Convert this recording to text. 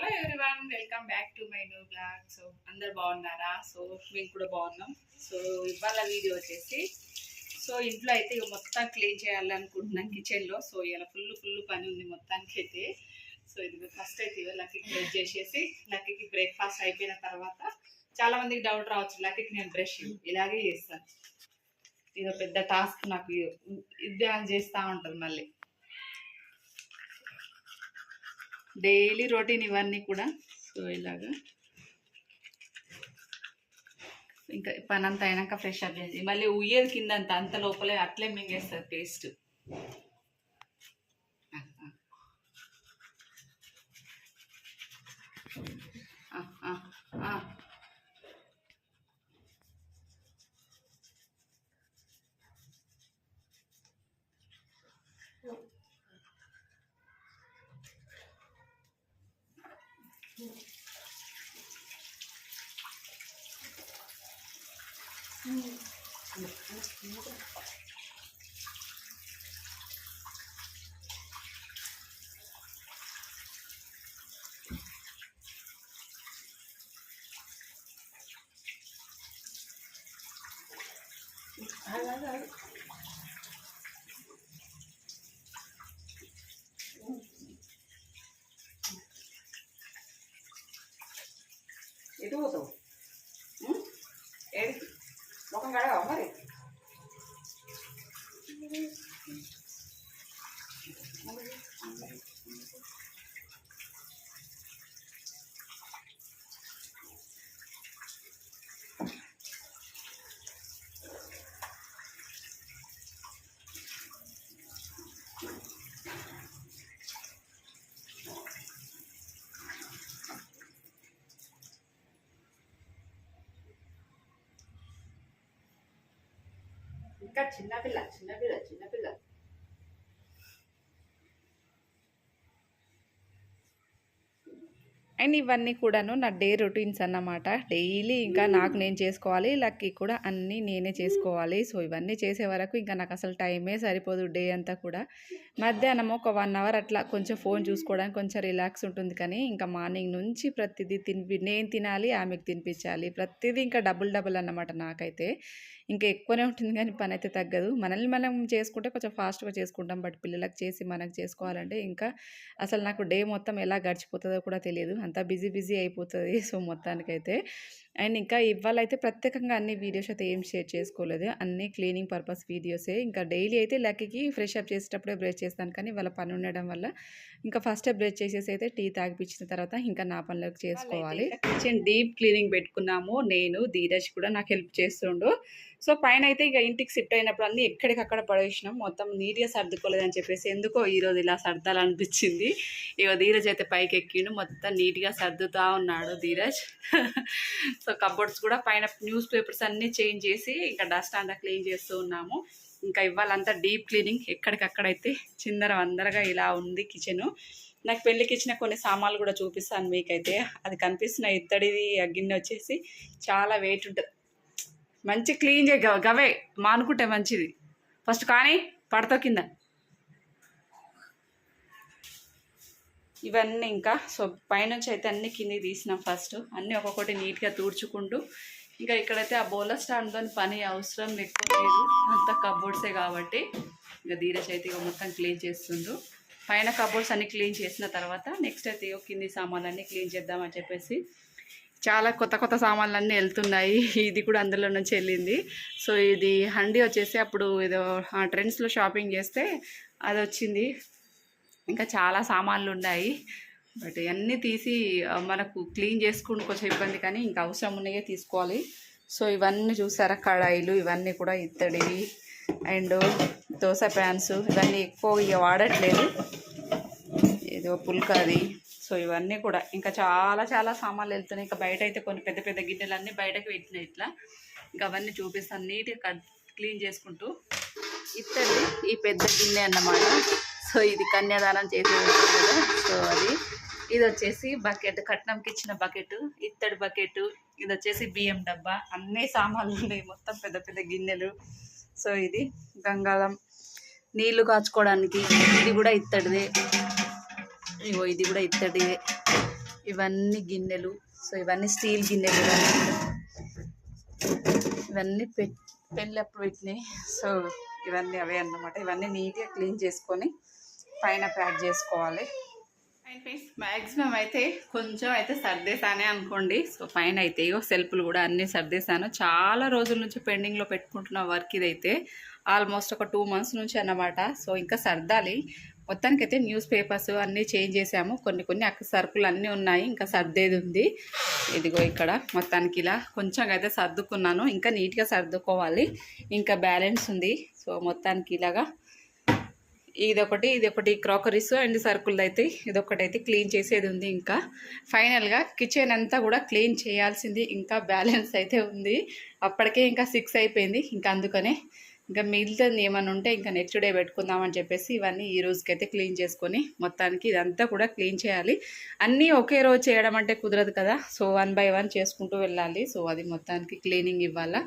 Hello everyone welcome back to my new blog so అందరు బాగున్నారా? So మేము కూడా బాగున్నాం. సో ఇవాళ వీడియో వచ్చేసి సో ఇంట్లో అయితే ఇక మొత్తం క్లీన్ చేయాలనుకుంటున్నాం కిచెన్లో సో ఇలా ఫుల్ ఫుల్ పని ఉంది మొత్తానికి అయితే. సో ఇది ఫస్ట్ అయితే ఇవాళ లక్కీకి బ్రష్ చేసేసి లక్కీకి బ్రేక్ఫాస్ట్ అయిపోయిన తర్వాత చాలా మందికి డౌట్ రావచ్చు. లక్కీకి నేను బ్రష్ ఇలాగే చేస్తాను. ఇది పెద్ద టాస్క్ నాకు ఇది చేస్తూ ఉంటుంది మళ్ళీ. డైలీ రొటీన్ ఇవన్నీ కూడా. సో ఇలాగా. ఇంకా పని అంతా అయినాక ఫ్రెష్ అప్ చేసి మళ్ళీ ఉయ్యేది కింద అంత అంత లోపలే అట్లే మింగేస్తారు పేస్ట్ ఎటు పోతావు ఉం? ఏడికి ముఖం కడగావా మరి ఇంకా చిన్నపిల్ల చిన్నపిల్ల చిన్నపిల్ల అండ్ ఇవన్నీ కూడాను నా డే రొటీన్స్ అన్నమాట. డైలీ ఇంకా నాకు నేను చేసుకోవాలి లక్కీ కూడా అన్నీ నేనే చేసుకోవాలి. సో ఇవన్నీ చేసే వరకు ఇంకా నాకు అసలు టైమే సరిపోదు డే అంతా కూడా. మధ్యాహ్నం ఒక వన్ అవర్ అట్లా కొంచెం ఫోన్ చూసుకోవడానికి కొంచెం రిలాక్స్ ఉంటుంది కానీ ఇంకా మార్నింగ్ నుంచి ప్రతిదీ తినిపి నేను తినాలి ఆమెకు తినిపించాలి. ప్రతిదీ ఇంకా డబుల్ డబుల్ అన్నమాట నాకైతే. ఇంకా ఎక్కువనే ఉంటుంది కానీ పని అయితే తగ్గదు. మనల్ని మనం చేసుకుంటే కొంచెం ఫాస్ట్గా చేసుకుంటాం. బట్ పిల్లలకు చేసి మనకు చేసుకోవాలంటే ఇంకా అసలు నాకు డే మొత్తం ఎలా గడిచిపోతుందో కూడా తెలియదు. అంత బిజీ బిజీ అయిపోతుంది. సో మొత్తానికైతే అండ్ ఇంకా ఇవాళ అయితే ప్రత్యేకంగా అన్ని వీడియోస్ అయితే ఏం షేర్ చేసుకోలేదు. అన్ని క్లీనింగ్ పర్పస్ వీడియోసే. ఇంకా డైలీ అయితే లక్కీకి ఫ్రెష్ అప్ చేసేటప్పుడే బ్రష్ చేస్తాను. కానీ వాళ్ళ పని ఉండడం వల్ల ఇంకా ఫస్ట్ బ్రష్ చేసేసి అయితే టీ తాగిపించిన తర్వాత ఇంకా నా పనులకు చేసుకోవాలి. కిచెన్ డీప్ క్లీనింగ్ పెట్టుకున్నాము. నేను ధీరజ్ కూడా నాకు హెల్ప్ చేస్తుండు. సో పైన అయితే ఇక ఇంటికి షిఫ్ట్ అయినప్పుడు అన్నీ ఎక్కడికక్కడ పడేసినాం. మొత్తం నీట్గా సర్దుకోలేదని చెప్పేసి ఎందుకో ఈరోజు ఇలా సర్దాలనిపించింది. ఇక ధీరజ్ అయితే పైకి ఎక్కిండు మొత్తం నీట్గా సర్దుతా ఉన్నాడు ధీరజ్. సో కబోర్డ్స్ కూడా పైన న్యూస్ పేపర్స్ అన్నీ చేంజ్ చేసి ఇంకా డస్ట్ అంతా క్లీన్ చేస్తూ ఉన్నాము. ఇంకా ఇవ్వాలంతా డీప్ క్లీనింగ్ ఎక్కడికక్కడైతే చిందర వందరగా ఇలా ఉంది కిచెను నాకు పెళ్ళికి ఇచ్చిన కొన్ని సామాన్లు కూడా చూపిస్తాను మీకైతే. అది కనిపిస్తున్న ఇత్తడిది ఆ గిన్నె వచ్చేసి చాలా వెయిట్ ఉంటుంది. మంచి క్లీన్ చేయ గ- గవే మానుకుంటే మంచిది. ఫస్ట్ కానీ పడతో కింద. ఇవన్నీ ఇంకా సో పైనుంచి అయితే అన్ని కింది తీసినాం ఫస్ట్ అన్నీ ఒక్కొక్కటి నీట్గా తూడ్చుకుంటూ. ఇంకా ఇక్కడైతే ఆ బౌలర్ స్టాండ్తో పని అవసరం ఎక్కువ లేదు. అంతా కబోర్డ్సే కాబట్టి ఇంకా ధీరజ్ అయితే మొత్తం క్లీన్ చేస్తుండు. పైన కబోర్డ్స్ అన్ని క్లీన్ చేసిన తర్వాత నెక్స్ట్ అయితే కింది సామాన్లన్నీ క్లీన్ చేద్దామని చెప్పేసి చాలా కొత్త కొత్త సామాన్లు అన్నీ వెళ్తున్నాయి. ఇది కూడా అందులో నుంచి వెళ్ళింది. సో ఇది హండీ వచ్చేసి అప్పుడు ఏదో ట్రెండ్స్లో షాపింగ్ చేస్తే అది వచ్చింది. ఇంకా చాలా సామాన్లు ఉన్నాయి బట్ ఇవన్నీ తీసి మనకు క్లీన్ చేసుకుని కొంచెం ఇబ్బంది కానీ ఇంకా అవసరం ఉన్నాయే తీసుకోవాలి. సో ఇవన్నీ చూసారా? కడాయిలు ఇవన్నీ కూడా ఇత్తడివి. అండ్ దోశ ప్యాన్స్ ఇవన్నీ ఎక్కువ ఇక వాడట్లేదు. ఏదో పుల్కాది. సో ఇవన్నీ కూడా ఇంకా చాలా చాలా సామాన్లు వెళ్తున్నాయి. ఇంకా బయట అయితే కొన్ని పెద్ద పెద్ద గిన్నెలు అన్నీ బయటకు పెట్టినాయి ఇట్లా. ఇంకా అవన్నీ చూపిస్తాను. నీట్గా కట్ క్లీన్ చేసుకుంటూ. ఇత్తడి ఈ పెద్ద గిన్నె అన్నమాట. సో ఇది కన్యాదానం చేసి కదా. సో అది. ఇది వచ్చేసి బకెట్ కట్నంకి ఇచ్చిన బకెట్ ఇత్తడి బకెట్ ఇది వచ్చేసి బియ్యం డబ్బా అన్ని సామాన్లు ఉన్నాయి. మొత్తం పెద్ద పెద్ద గిన్నెలు. సో ఇది గంగాళం. నీళ్ళు కాచుకోవడానికి ఇది కూడా ఇత్తడిదే. ఇగో ఇది కూడా ఇత్తడిదే. ఇవన్నీ గిన్నెలు. సో ఇవన్నీ స్టీల్ గిన్నెలు. ఇవన్నీ ఇవన్నీ పె పెళ్ళప్పుడు పెట్టినాయి. సో ఇవన్నీ అవే అన్నమాట. ఇవన్నీ నీట్గా క్లీన్ చేసుకొని పైన ప్యాక్ చేసుకోవాలి. అండ్ ఫ్రెండ్స్ మ్యాక్సిమం అయితే కొంచెం అయితే సర్దేశానే అనుకోండి. సో పైన అయితే ఇగో సెల్ఫ్లు కూడా అన్నీ సర్దేశాను. చాలా రోజుల నుంచి పెండింగ్లో పెట్టుకుంటున్న వర్క్ ఇదైతే ఆల్మోస్ట్ ఒక టూ మంత్స్ నుంచి అన్నమాట. సో ఇంకా సర్దాలి. మొత్తానికైతే న్యూస్ పేపర్స్ అన్నీ చేంజ్ చేసాము కొన్ని కొన్ని అక్క సరుకులు అన్నీ ఉన్నాయి. ఇంకా సర్దేది ఉంది. ఇదిగో ఇక్కడ మొత్తానికి ఇలా కొంచెం అయితే సర్దుకున్నాను. ఇంకా నీట్గా సర్దుకోవాలి. ఇంకా బ్యాలెన్స్ ఉంది. సో మొత్తానికి ఇలాగా ఇదొకటి ఇదొకటి క్రాకరీస్ అండ్ సర్కుల్ అయితే ఇదొకటి అయితే క్లీన్ చేసేది ఉంది ఇంకా. ఫైనల్గా కిచెన్ అంతా కూడా క్లీన్ చేయాల్సింది ఇంకా బ్యాలెన్స్ అయితే ఉంది. అప్పటికే ఇంకా సిక్స్ అయిపోయింది ఇంకా అందుకనే ఇంకా మిగిలింది ఏమైనా ఉంటే ఇంకా నెక్స్ట్ డే పెట్టుకుందామని చెప్పేసి ఇవన్నీ ఈ రోజుకైతే క్లీన్ చేసుకొని మొత్తానికి ఇదంతా కూడా క్లీన్ చేయాలి. అన్నీ ఒకే రోజు చేయడం అంటే కుదరదు కదా. సో వన్ బై వన్ చేసుకుంటూ వెళ్ళాలి. సో అది మొత్తానికి క్లీనింగ్ ఇవ్వాలా?